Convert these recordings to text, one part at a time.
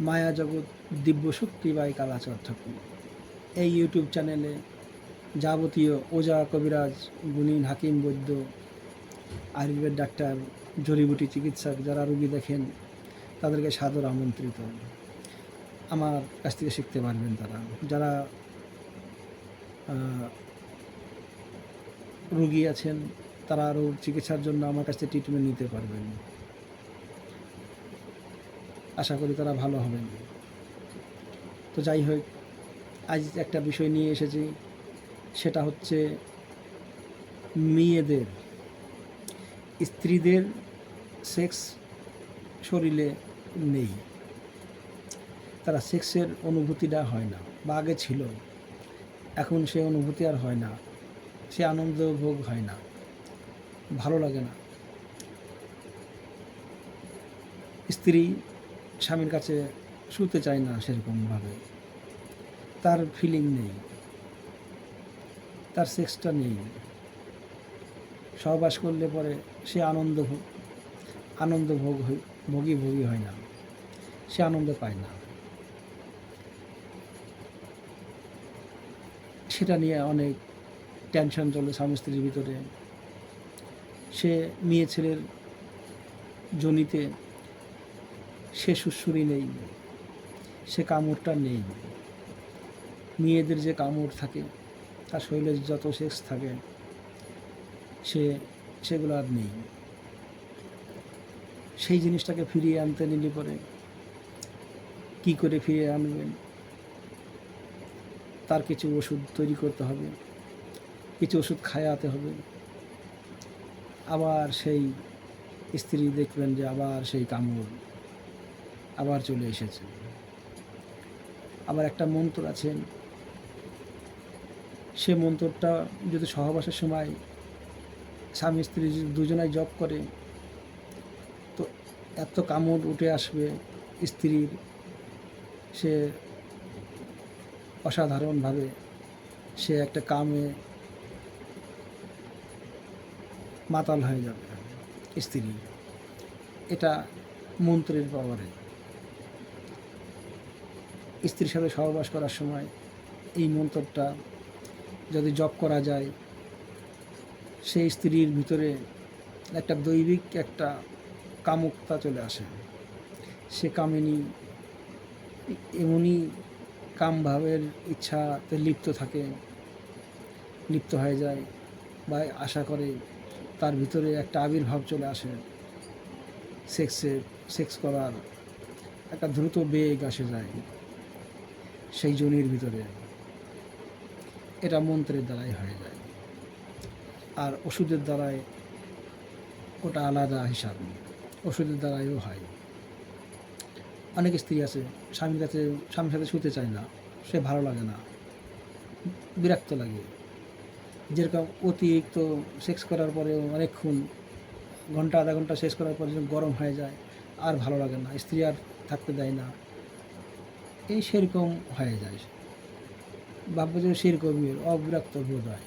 মায়া জগৎ দিব্যশক্তি বাই কালাচার ঠাকুর। এই ইউটিউব চ্যানেলে যাবতীয় ওজা কবিরাজ, গুণিন হাকিম বৈদ্য, আয়ুর্বেদ ডাক্তার, জড়িবুটি চিকিৎসক যারা রুগী দেখেন, তাদেরকে সাদর আমন্ত্রিত। আমার কাছ থেকে শিখতে পারবেন তারা। যারা রুগী আছেন, তারা আরও চিকিৎসার জন্য আমার কাছ থেকে ট্রিটমেন্ট নিতে পারবেন। আশা করি তারা ভালো হবেন। তো যাই হোক, আজ একটা বিষয় নিয়ে এসেছি, সেটা হচ্ছে মেয়েদের, স্ত্রীদের সেক্স শরীরে নেই। তারা সেক্সের অনুভূতিটা হয় না, বা আগে ছিল। এখন সে অনুভূতি আর হয় না, সে আনন্দ ভোগ হয় না, ভালো লাগে না। স্ত্রী স্বামীর কাছে শুতে চায় না সেরকমভাবে। তার ফিলিং নেই। তার সেক্সটা নেই। সহবাস করলে পরে সে আনন্দ আনন্দ ভোগ ভোগী ভোগী হয় না। সে আনন্দ পায় না। সেটা নিয়ে অনেক টেনশন চলে স্বামী স্ত্রীর ভিতরে। সে মেয়ে ছেলের জনিতে সে সুশ্রুরি নেই। সে কামড়টা নেই। মেয়েদের যে কামড় থাকে, তার শরীরে যত সেক্স থাকে, সে, সেগুলো আর নেই। সেই জিনিসটাকে ফিরিয়ে আনতে নিলে পরে কি করে ফিরিয়ে আনবেন? তার কিছু ওষুধ তৈরি করতে হবে, কিছু ওষুধ খায়াতে হবে। আবার সেই স্ত্রী দেখবেন যে আবার সেই কামড়। আবার চলে এসেছে। আবার একটা মন্ত্র আছে। সে মন্ত্রটা যদি সহবাসের সময় স্বামী স্ত্রী দুজনাই জব করে, তো এত কামড় উঠে আসবে স্ত্রীর। সে অসাধারণভাবে সে একটা কামে মাতাল হয়ে যাবে, স্ত্রী। এটা মন্ত্রের পাওয়ারে স্ত্রীর সাথে সহবাস করার সময় এই মন্ত্রটা যদি জপ করা যায়, সেই স্ত্রীর ভিতরে একটা দৈবিক একটা কামুকতা চলে আসে। সে কামিনী এমনই কামভাবের ইচ্ছাতে লিপ্ত থাকে, লিপ্ত হয়ে যায় বা আশা করে তার ভিতরে একটা আবির্ভাব চলে আসে। সেক্সের সেক্স করার একটা দ্রুত বেগ আসে যায়। সেই জনির ভিতরে এটা মন্ত্রের দ্বারাই হয়ে যায়। আর ওষুধের দ্বারাই ওটা আলাদা হিসাব ওষুধের দ্বারাইও হয়। অনেক স্ত্রী আছে, স্বামীর কাছে, স্বামীর সাথে শুতে চায় না। সে ভালো লাগে না। বিরক্ত লাগে। যেরকম অতিরিক্ত সেক্স করার পরে অনেকক্ষণ ঘণ্টা, আধা ঘণ্টা শেষ করার পরে গরম হয়ে যায়, আর ভালো লাগে না। স্ত্রী আর থাকতে দেয় না। এই সেরকম হয়ে যায়। যে সেরকমই অবিরক্ত বোধ হয়।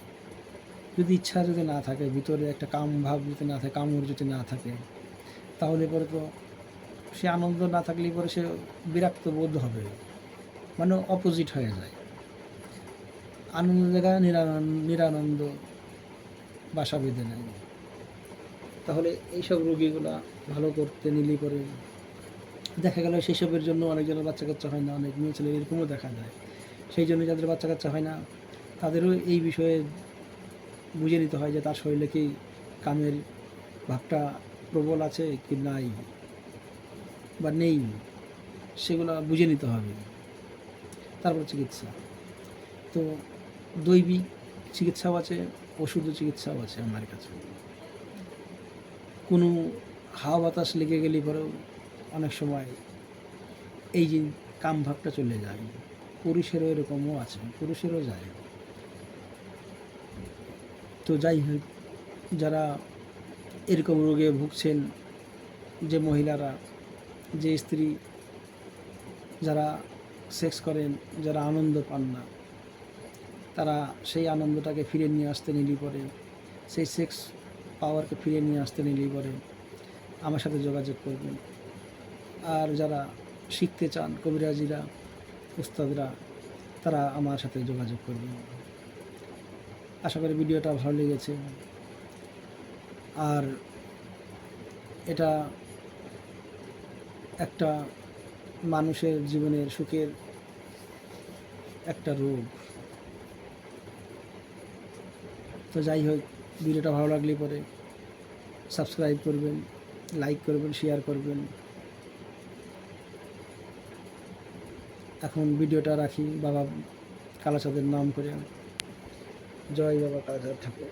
যদি ইচ্ছা যদি না থাকে, ভিতরে একটা কাম ভাব যদি না থাকে, কামড় যদি না থাকে, তাহলে পরে তো সে আনন্দ না থাকলে পরে সে বিরক্ত বোধ হবে। মানে অপোজিট হয়ে যায়। আনন্দ নিরানন্দ নিরানন্দ বাসা বেঁধে নেয়। তাহলে এইসব রোগীগুলা ভালো করতে নিলে পরে দেখা গেল সেসবের জন্য অনেকজনের বাচ্চা কাচ্চা হয় না, অনেক মেয়ে ছেলে এরকমও দেখা যায়। সেই জন্য যাদের বাচ্চা কাচ্চা হয় না, তাদেরও এই বিষয়ে বুঝে নিতে হয় যে তার শরীরে কি কামের ভাবটা প্রবল আছে কি নাই বা নেই। সেগুলো বুঝে নিতে হবে। তারপর চিকিৎসা। তো দৈবিক চিকিৎসাও আছে, ওষুধ চিকিৎসাও আছে আমার কাছে। কোনো হাওয়া বাতাস লেগে গেলে পরেও অনেক সময় এই যে কাম ভাবটা চলে যায়, পুরুষেরও এরকমও আছে, পুরুষেরও যায়। তো যাই হোক, যারা এরকম রোগে ভুগছেন যে মহিলারা, যে স্ত্রী, যারা সেক্স করেন, যারা আনন্দ পান না, তারা সেই আনন্দটাকে ফিরে নিয়ে আসতে নিলি পরে, সেই সেক্স পাওয়ারকে ফিরে নিয়ে আসতে নিলি পরে, আমার সাথে যোগাযোগ করবেন। আর যারা শিখতে চান, কবিরাজিরা, উস্তাদরা, তারা আমার সাথে যোগাযোগ করবেন। আশা করি ভিডিওটা ভালো লেগেছে। আর এটা একটা মানুষের জীবনের সুখের একটা রোগ। তো যাই হোক, ভিডিওটা ভালো লাগলে পরে সাবস্ক্রাইব করবেন লাইক করবেন শেয়ার করবেন। এখন ভিডিওটা রাখি বাবা কালাচাঁদের নাম করে জয় বাবা কালাচাঁদ ঠাকুর।